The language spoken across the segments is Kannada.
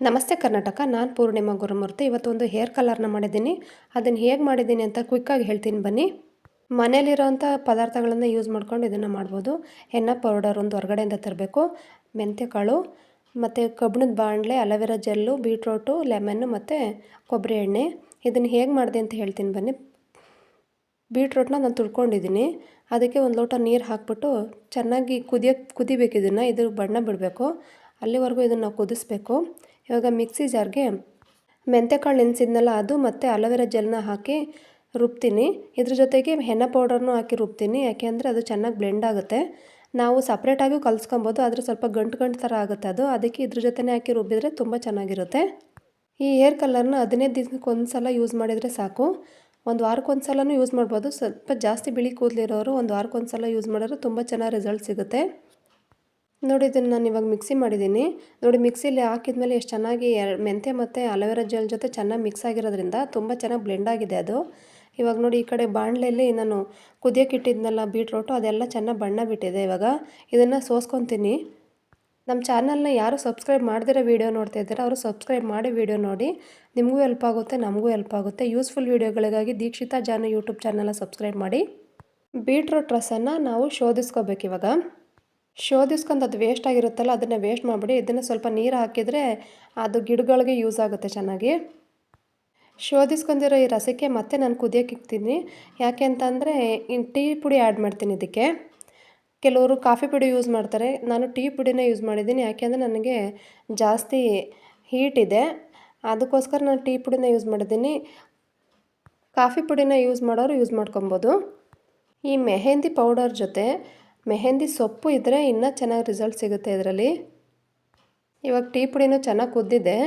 ನಮಸ್ತೆ ಕರ್ನಾಟಕ, ನಾನು ಪೂರ್ಣಿಮಾ ಗುರುಮೂರ್ತಿ. ಇವತ್ತೊಂದು ಹೇರ್ ಕಲರ್ನ ಮಾಡಿದ್ದೀನಿ. ಅದನ್ನು ಹೇಗೆ ಮಾಡಿದ್ದೀನಿ ಅಂತ ಕ್ವಿಕ್ಕಾಗಿ ಹೇಳ್ತೀನಿ ಬನ್ನಿ. ಮನೇಲಿರೋಂಥ ಪದಾರ್ಥಗಳನ್ನು ಯೂಸ್ ಮಾಡ್ಕೊಂಡು ಇದನ್ನು ಮಾಡ್ಬೋದು. ಹೆನ್ನ ಪೌಡರ್ ಒಂದು ಹೊರಗಡೆಯಿಂದ ತರಬೇಕು. ಮೆಂತ್ಯ ಕಾಳು ಮತ್ತು ಕಬ್ಬಿಣದ ಬಾಣಲೆ aloe vera gel, beetroot, lemon, ಮತ್ತು ಕೊಬ್ಬರಿ ಎಣ್ಣೆ. ಇದನ್ನು ಹೇಗೆ ಮಾಡಿದೆ ಅಂತ ಹೇಳ್ತೀನಿ ಬನ್ನಿ. ಬೀಟ್ರೋಟ್ನ ನಾನು ತುಳ್ಕೊಂಡಿದ್ದೀನಿ. ಅದಕ್ಕೆ ಒಂದು ಲೋಟ ನೀರು ಹಾಕ್ಬಿಟ್ಟು ಚೆನ್ನಾಗಿ ಕುದಿಯೋಕ್ಕೆ ಕುದಿಬೇಕು ಇದನ್ನು. ಇದ್ರ ಬಣ್ಣ ಬಿಡಬೇಕು. ಅಲ್ಲಿವರೆಗೂ ಇದನ್ನು ನಾವು ಕುದಿಸ್ಬೇಕು. ಇವಾಗ ಮಿಕ್ಸಿ ಜಾರ್ಗೆ ಮೆಂತ್ಯಕಾಳು ನೆನೆಸಿದ್ನಲ್ಲ ಅದು ಮತ್ತು ಅಲೋವೆರಾ ಜೆಲ್ನ ಹಾಕಿ ರುಬ್ತೀನಿ. ಇದ್ರ ಜೊತೆಗೆ ಹೆನ್ನ ಪೌಡರ್ನೂ ಹಾಕಿ ರುಬ್ತೀನಿ. ಯಾಕೆಂದರೆ ಅದು ಚೆನ್ನಾಗಿ ಬ್ಲೆಂಡ್ ಆಗುತ್ತೆ. ನಾವು ಸಪ್ರೇಟಾಗಿಯೂ ಕಲಿಸ್ಕೊಬೋದು, ಆದರೆ ಸ್ವಲ್ಪ ಗಂಟು ಗಂಟು ಥರ ಆಗುತ್ತೆ ಅದು. ಅದಕ್ಕೆ ಇದ್ರ ಜೊತೆನೇ ಹಾಕಿ ರುಬ್ಬಿದರೆ ತುಂಬ ಚೆನ್ನಾಗಿರುತ್ತೆ. ಈ ಹೇರ್ ಕಲರ್ನ ಹದಿನೈದು ದಿನಕ್ಕೆ ಒಂದು ಸಲ ಯೂಸ್ ಮಾಡಿದರೆ ಸಾಕು. ಒಂದು ವಾರಕ್ಕೊಂದು ಸಲನೂ ಯೂಸ್ ಮಾಡ್ಬೋದು. ಸ್ವಲ್ಪ ಜಾಸ್ತಿ ಬಿಳಿ ಕೂದಲಿರೋರು ಒಂದು ವಾರಕ್ಕೊಂದು ಸಲ ಯೂಸ್ ಮಾಡಿದ್ರೆ ತುಂಬ ಚೆನ್ನಾಗಿ ರಿಸಲ್ಟ್ ಸಿಗುತ್ತೆ. ನೋಡಿ, ಇದನ್ನು ನಾನು ಇವಾಗ ಮಿಕ್ಸಿ ಮಾಡಿದ್ದೀನಿ ನೋಡಿ ಮಿಕ್ಸಿಲಿ ಹಾಕಿದ್ಮೇಲೆ ಎಷ್ಟು ಚೆನ್ನಾಗಿ ಮೆಂತೆ ಮತ್ತು ಅಲೋವೆರಾ ಜೆಲ್ ಜೊತೆ ಚೆನ್ನಾಗಿ ಮಿಕ್ಸ್ ಆಗಿರೋದ್ರಿಂದ ತುಂಬ ಚೆನ್ನಾಗಿ ಬ್ಲೆಂಡ್ ಆಗಿದೆ ಅದು. ಇವಾಗ ನೋಡಿ, ಈ ಕಡೆ ಬಾಣಲೆಯಲ್ಲಿ ನಾನು ಕುದಿಯೋಕೆ ಇಟ್ಟಿದ್ನಲ್ಲ ಬೀಟ್ರೋಟು ಅದೆಲ್ಲ ಚೆನ್ನಾಗಿ ಬಣ್ಣ ಬಿಟ್ಟಿದೆ ಇವಾಗ. ಇದನ್ನು ಸೋಸ್ಕೊತೀನಿ. ನಮ್ಮ ಚಾನಲ್ನ ಯಾರು ಸಬ್ಸ್ಕ್ರೈಬ್ ಮಾಡಿದಿರೋ ವೀಡಿಯೋ ನೋಡ್ತಾ ಇದ್ದಾರೆ, ಅವರು ಸಬ್ಸ್ಕ್ರೈಬ್ ಮಾಡಿ ವೀಡಿಯೋ ನೋಡಿ. ನಿಮಗೂ ಹೆಲ್ಪ್ ಆಗುತ್ತೆ, ನಮಗೂ ಹೆಲ್ಪ್ ಆಗುತ್ತೆ. ಯೂಸ್ಫುಲ್ ವೀಡಿಯೋಗಳಿಗಾಗಿ ದೀಕ್ಷಿತಾ ಜಾನು ಯೂಟ್ಯೂಬ್ ಚಾನಲ್ನ ಸಬ್ಸ್ಕ್ರೈಬ್ ಮಾಡಿ. ಬೀಟ್ರೋಟ್ ರಸನ್ನು ನಾವು ಶೋಧಿಸ್ಕೋಬೇಕು ಇವಾಗ ಶೋಧಿಸ್ಕೊಂಡು ಅದು ವೇಸ್ಟ್ ಆಗಿರುತ್ತಲ್ಲ, ಅದನ್ನು ವೇಸ್ಟ್ ಮಾಡಿಬಿಡಿ. ಇದನ್ನು ಸ್ವಲ್ಪ ನೀರು ಹಾಕಿದರೆ ಅದು ಗಿಡಗಳಿಗೆ ಯೂಸ್ ಆಗುತ್ತೆ ಚೆನ್ನಾಗಿ. ಶೋಧಿಸ್ಕೊಂಡಿರೋ ಈ ರಸಕ್ಕೆ ಮತ್ತೆ ನಾನು ಕುದಿಯೋಕೆ ಇಕ್ತೀನಿ. ಯಾಕೆ ಅಂತಂದರೆ ಟೀ ಪುಡಿ ಆ್ಯಡ್ ಮಾಡ್ತೀನಿ ಇದಕ್ಕೆ. ಕೆಲವರು ಕಾಫಿ ಪುಡಿ ಯೂಸ್ ಮಾಡ್ತಾರೆ. ನಾನು ಟೀ ಪುಡಿನೇ ಯೂಸ್ ಮಾಡಿದ್ದೀನಿ. ಯಾಕೆಂದರೆ ನನಗೆ ಜಾಸ್ತಿ ಹೀಟ್ ಇದೆ. ಅದಕ್ಕೋಸ್ಕರ ನಾನು ಟೀ ಪುಡಿನ ಯೂಸ್ ಮಾಡಿದ್ದೀನಿ. ಕಾಫಿ ಪುಡಿನ ಯೂಸ್ ಮಾಡೋರು ಯೂಸ್ ಮಾಡ್ಕೊಬೋದು. ಈ ಮೆಹೆಂದಿ ಪೌಡರ್ ಜೊತೆ ಮೆಹಂದಿ ಸೊಪ್ಪು ಇದ್ದರೆ ಇನ್ನೂ ಚೆನ್ನಾಗಿ ರಿಸಲ್ಟ್ ಸಿಗುತ್ತೆ ಇದರಲ್ಲಿ. ಇವಾಗ ಟೀ ಪುಡಿನೂ ಚೆನ್ನಾಗಿ ಕುದ್ದಿದೆ.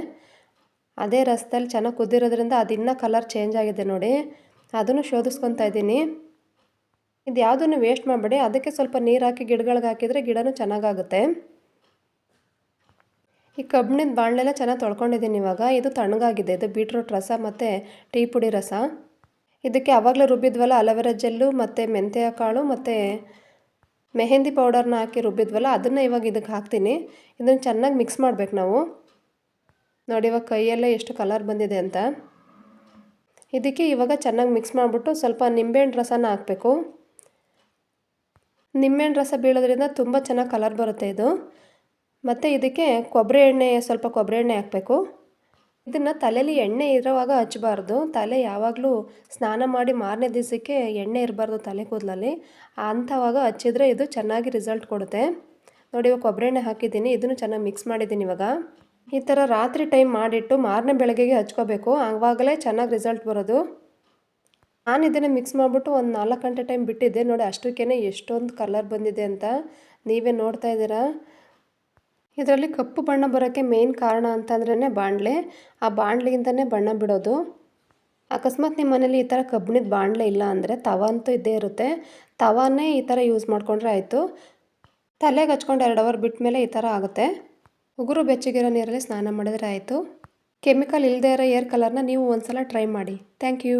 ಅದೇ ರಸದಲ್ಲಿ ಚೆನ್ನಾಗಿ ಕುದ್ದಿರೋದ್ರಿಂದ ಅದು ಇನ್ನೂ ಕಲರ್ ಚೇಂಜ್ ಆಗಿದೆ ನೋಡಿ. ಅದನ್ನು ಶೋಧಿಸ್ಕೊತಾ ಇದ್ದೀನಿ. ಇದು ಯಾವುದನ್ನು ವೇಸ್ಟ್ ಮಾಡಬೇಡಿ, ಅದಕ್ಕೆ ಸ್ವಲ್ಪ ನೀರು ಹಾಕಿ ಗಿಡಗಳಿಗೆ ಹಾಕಿದರೆ ಗಿಡನೂ ಚೆನ್ನಾಗಾಗುತ್ತೆ. ಈ ಕಬ್ಬಿಣದ ಬಾಣಲೆಲ್ಲ ಚೆನ್ನಾಗಿ ತೊಳ್ಕೊಂಡಿದ್ದೀನಿ ಇವಾಗ. ಇದು ತಣ್ಣಗಾಗಿದೆ. ಇದು ಬೀಟ್ರೂಟ್ ರಸ ಮತ್ತು ಟೀ ಪುಡಿ ರಸ. ಇದಕ್ಕೆ ಆವಾಗಲೇ ರುಬ್ಬಿದ್ವಲ್ಲ ಅಲೋವೆರಾ ಜೆಲ್ಲು ಮತ್ತು ಮೆಂತ್ಯ ಕಾಳು ಮತ್ತು ಮೆಹಂದಿ ಪೌಡರ್ನ ಹಾಕಿ ರುಬ್ಬಿದ್ವಲ್ಲ, ಅದನ್ನು ಇವಾಗ ಇದಕ್ಕೆ ಹಾಕ್ತೀನಿ. ಇದನ್ನು ಚೆನ್ನಾಗಿ ಮಿಕ್ಸ್ ಮಾಡಬೇಕು ನಾವು. ನೋಡಿ, ಇವಾಗ ಕೈಯೆಲ್ಲ ಎಷ್ಟು ಕಲರ್ ಬಂದಿದೆ ಅಂತ. ಇದಕ್ಕೆ ಇವಾಗ ಚೆನ್ನಾಗಿ ಮಿಕ್ಸ್ ಮಾಡಿಬಿಟ್ಟು ಸ್ವಲ್ಪ ನಿಂಬೆಹಣ್ಣು ರಸನ ಹಾಕಬೇಕು. ನಿಂಬೆಹಣ್ಣು ರಸ ಬೀಳೋದ್ರಿಂದ ತುಂಬ ಚೆನ್ನಾಗಿ ಕಲರ್ ಬರುತ್ತೆ ಇದು. ಮತ್ತು ಇದಕ್ಕೆ ಕೊಬ್ಬರಿ ಎಣ್ಣೆ, ಸ್ವಲ್ಪ ಕೊಬ್ಬರಿ ಎಣ್ಣೆ ಹಾಕಬೇಕು. ಇದನ್ನು ತಲೆಯಲ್ಲಿ ಎಣ್ಣೆ ಇರೋವಾಗ ಹಚ್ಚಬಾರ್ದು ತಲೆ ಯಾವಾಗಲೂ ಸ್ನಾನ ಮಾಡಿ ಮಾರನೇ ದಿವಸಕ್ಕೆ ಎಣ್ಣೆ ಇರಬಾರ್ದು ತಲೆ ಕೂದಲಲ್ಲಿ. ಅಂಥವಾಗ ಹಚ್ಚಿದ್ರೆ ಇದು ಚೆನ್ನಾಗಿ ರಿಸಲ್ಟ್ ಕೊಡುತ್ತೆ. ನೋಡಿ, ಇವಾಗ ಕೊಬ್ಬರಿ ಎಣ್ಣೆ ಹಾಕಿದ್ದೀನಿ. ಇದನ್ನು ಚೆನ್ನಾಗಿ ಮಿಕ್ಸ್ ಮಾಡಿದ್ದೀನಿ ಇವಾಗ. ಈ ಥರ ರಾತ್ರಿ ಟೈಮ್ ಮಾಡಿಟ್ಟು ಮಾರನೇ ಬೆಳಗ್ಗೆಗೆ ಹಚ್ಕೋಬೇಕು. ಆವಾಗಲೇ ಚೆನ್ನಾಗಿ ರಿಸಲ್ಟ್ ಬರೋದು. ನಾನು ಇದನ್ನು ಮಿಕ್ಸ್ ಮಾಡಿಬಿಟ್ಟು ಒಂದು ನಾಲ್ಕು ಗಂಟೆ ಟೈಮ್ ಬಿಟ್ಟಿದ್ದೆ. ನೋಡಿ ಅಷ್ಟಕ್ಕೇ ಎಷ್ಟೊಂದು ಕಲರ್ ಬಂದಿದೆ ಅಂತ ನೀವೇ ನೋಡ್ತಾ ಇದ್ದೀರಾ? ಇದರಲ್ಲಿ ಕಪ್ಪು ಬಣ್ಣ ಬರೋಕ್ಕೆ ಮೇನ್ ಕಾರಣ ಅಂತಂದ್ರೇ ಬಾಣಲೆ ಆ ಬಾಣಲೆಯಿಂದನೇ ಬಣ್ಣ ಬಿಡೋದು. ಅಕಸ್ಮಾತ್ ನಿಮ್ಮ ಮನೇಲಿ ಈ ಥರ ಕಬ್ಬಿಣದ ಬಾಣಲೆ ಇಲ್ಲ ಅಂದರೆ ತವ ಅಂತೂ ಇದ್ದೇ ಇರುತ್ತೆ. ತವಾನೇ ಈ ಥರ ಯೂಸ್ ಮಾಡಿಕೊಂಡ್ರೆ ಆಯಿತು. ತಲೆಗೆ ಹಚ್ಕೊಂಡು ಎರಡು ಅವರ್ ಬಿಟ್ಟ ಮೇಲೆ ಈ ಥರ ಆಗುತ್ತೆ. ಉಗುರು ಬೆಚ್ಚಗಿರೋ ನೀರಲ್ಲಿ ಸ್ನಾನ ಮಾಡಿದರೆ ಆಯಿತು. ಕೆಮಿಕಲ್ ಇಲ್ಲದೇ ಇರೋ ಏರ್ ಕಲರ್ನ ನೀವು ಒಂದು ಸಲ ಟ್ರೈ ಮಾಡಿ. Thank you.